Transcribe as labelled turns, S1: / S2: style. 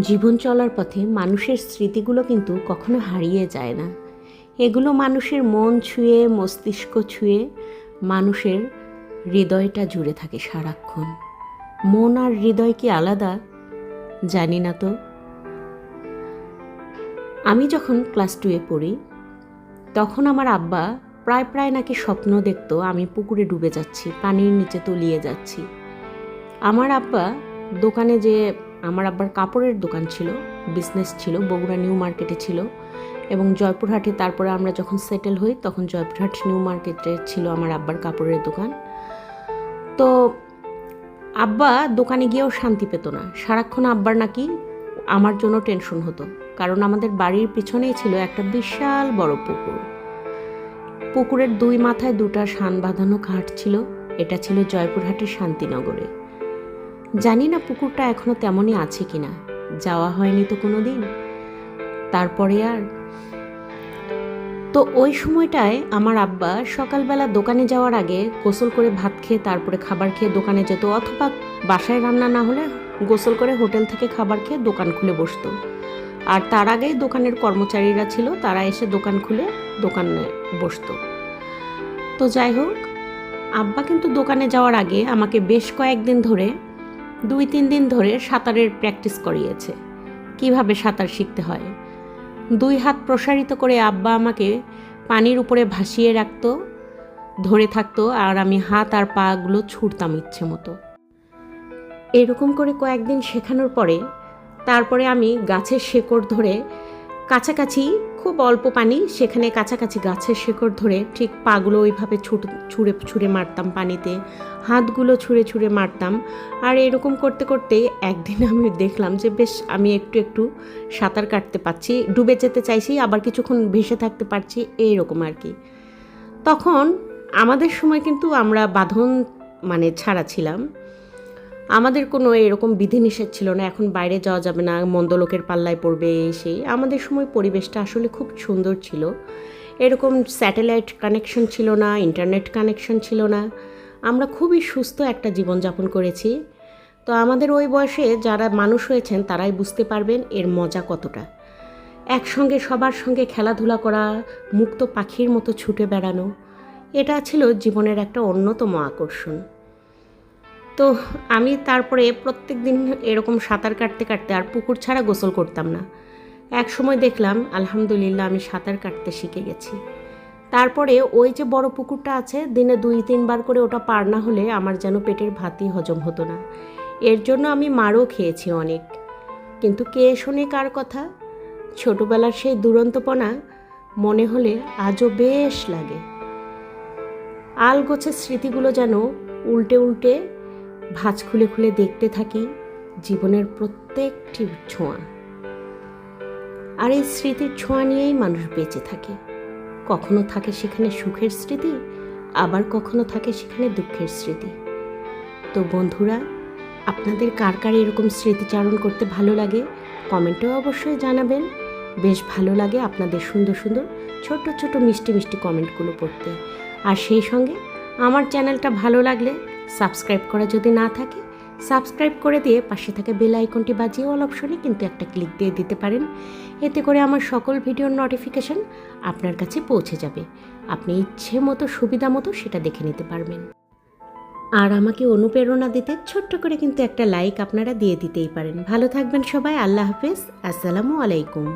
S1: জীবন চলার পথে মানুষের স্মৃতিগুলো কিন্তু কখনো হারিয়ে যায় না। এগুলো মানুষের মন ছুঁয়ে, মস্তিষ্ক ছুঁয়ে, মানুষের হৃদয়টা জুড়ে থাকে সারাক্ষণ। মন আর হৃদয় কি আলাদা? জানি না তো। আমি যখন ক্লাস টুয়ে পড়ি, তখন আমার আব্বা প্রায় প্রায় নাকি স্বপ্ন দেখতো আমি পুকুরে ডুবে যাচ্ছি, পানির নিচে তলিয়ে যাচ্ছি। আমার আব্বা দোকানে যে আমার আব্বার কাপড়ের দোকান ছিল বিজনেস ছিল, বগুড়া নিউ মার্কেটে ছিল এবং জয়পুরহাটে তারপরে আমরা যখন সেটেল হই তখন জয়পুরহাট নিউ মার্কেটে ছিল আমার আব্বার কাপড়ের দোকান। তো আব্বা দোকানে গিয়েও শান্তি পেত না। সারাক্ষণ আব্বার নাকি আমার জন্য টেনশন হতো, কারণ আমাদের বাড়ির পিছনেই ছিল একটা বিশাল বড় পুকুর। পুকুরের দুই মাথায় দুটা শান বাঁধানো ঘাট ছিল, এটা ছিল জয়পুরহাটের শান্তিনগরে। জানি না পুকুরটা এখনও তেমনই আছে কিনা। যাওয়া হয়নি তো কোনো দিন তারপরে আর। তো ওই সময়টায় আমার আব্বা সকালবেলা দোকানে যাওয়ার আগে গোসল করে ভাত খেয়ে তারপরে খাবার খেয়ে দোকানে যেত অথবা বাসায় রান্না না হলে গোসল করে হোটেল থেকে খাবার খেয়ে দোকান খুলে বসতো। আর তার আগেই দোকানের কর্মচারীরা ছিল, তারা এসে দোকান খুলে দোকানে বসতো। তো যাই হোক, আব্বা কিন্তু দোকানে যাওয়ার আগে আমাকে বেশ কয়েকদিন ধরে দুই তিন দিন ধরে সাঁতারের প্র্যাকটিস করিয়েছে। কীভাবে সাঁতার শিখতে হয়? দুই হাত প্রসারিত করে আব্বা আমাকে পানির উপরে ভাসিয়ে রাখত, ধরে থাকতো আর আমি হাত আর পাগুলো ছুটতাম ইচ্ছে মতো। এরকম করে কয়েকদিন শেখানোর পরে, তারপরে আমি গাছের শেকড় ধরে কাছাকাছি খুব অল্প পানি, সেখানে কাছাকাছি গাছের শেকড় ধরে ঠিক পাগুলো ওইভাবে ছুঁড়ে ছুঁড়ে মারতাম পানিতে। হাতগুলো ছুঁড়ে ছুঁড়ে মারতাম। আর এরকম করতে করতে একদিন আমি দেখলাম যে বেশ আমি একটু একটু সাঁতার কাটতে পারছি, ডুবে যেতে চাইছি, আবার কিছুক্ষণ ভেসে থাকতে পারছি, এইরকম আর কি। তখন আমাদের সময় কিন্তু আমরা বাঁধন মানে ছাড়া ছিলাম। আমাদের কোনো এরকম বিধিনিষেধ ছিল না, এখন বাইরে যাওয়া যাবে না, মন্দ লোকের পাল্লায় পড়বে সেই। আমাদের সময় পরিবেশটা আসলে খুব সুন্দর ছিল। এরকম স্যাটেলাইট কানেকশন ছিল না, ইন্টারনেট কানেকশন ছিল না। আমরা খুবই সুস্থ একটা জীবনযাপন করেছি। তো আমাদের ওই বয়সে যারা মানুষ হয়েছেন, তারাই বুঝতে পারবেন এর মজা কতটা। একসঙ্গে সবার সঙ্গে খেলাধুলা করা, মুক্ত পাখির মতো ছুটে বেড়ানো, এটা ছিল জীবনের একটা অন্যতম আকর্ষণ। তো আমি তারপরে প্রত্যেক দিন এরকম সাঁতার কাটতে কাটতে আর পুকুর ছাড়া গোসল করতাম না। এক সময় দেখলাম, আলহামদুলিল্লাহ আমি সাঁতার কাটতে শিখে গেছি। তারপরে ওই যে বড় পুকুরটা আছে, দিনে দুই, তিনবার করে ওটা পার না হলে আমার যেন পেটের ভাতই হজম হতো না। এর জন্য আমি মারও খেয়েছি অনেক। কিন্তু কে শোনে কার কথা? ছোটবেলার সেই দুরন্তপনা মনে হলে আজও বেশ লাগে। আলগোছের স্মৃতিগুলো যেন উল্টে উল্টে ভাঁজ খুলে খুলে দেখতে থাকি জীবনের প্রত্যেকটি ছোঁয়া। আর এই স্মৃতির ছোঁয়া নিয়েই মানুষ বেঁচে থাকে। কখনো থাকে সেখানে সুখের স্মৃতি, আবার কখনো থাকে সেখানে দুঃখের স্মৃতি। তো বন্ধুরা, আপনাদের কার কার এরকম স্মৃতিচারণ করতে ভালো লাগে, কমেন্টেও অবশ্যই জানাবেন। বেশ ভালো লাগে আপনাদের সুন্দর সুন্দর ছোট ছোট মিষ্টি মিষ্টি কমেন্টগুলো পড়তে। আর সেই সঙ্গে আমার চ্যানেলটা ভালো লাগলে সাবস্ক্রাইব করা যদি না থাকে, সাবস্ক্রাইব করে দিয়ে পাশে থাকা বেল আইকনটি বাজিয়ে অল অপশনে কিন্তু একটা ক্লিক দিয়ে দিতে পারেন। এতে করে আমার সকল ভিডিওর নোটিফিকেশন আপনার কাছে পৌঁছে যাবে। আপনি ইচ্ছে মতো, সুবিধা মতো সেটা দেখে নিতে পারবেন। আর আমাকে অনুপ্রেরণা দিতে ছোট্ট করে কিন্তু একটা লাইক আপনারা দিয়ে দিতেই পারেন। ভালো থাকবেন সবাই, আল্লাহ হাফেজ। আসসালামু আলাইকুম।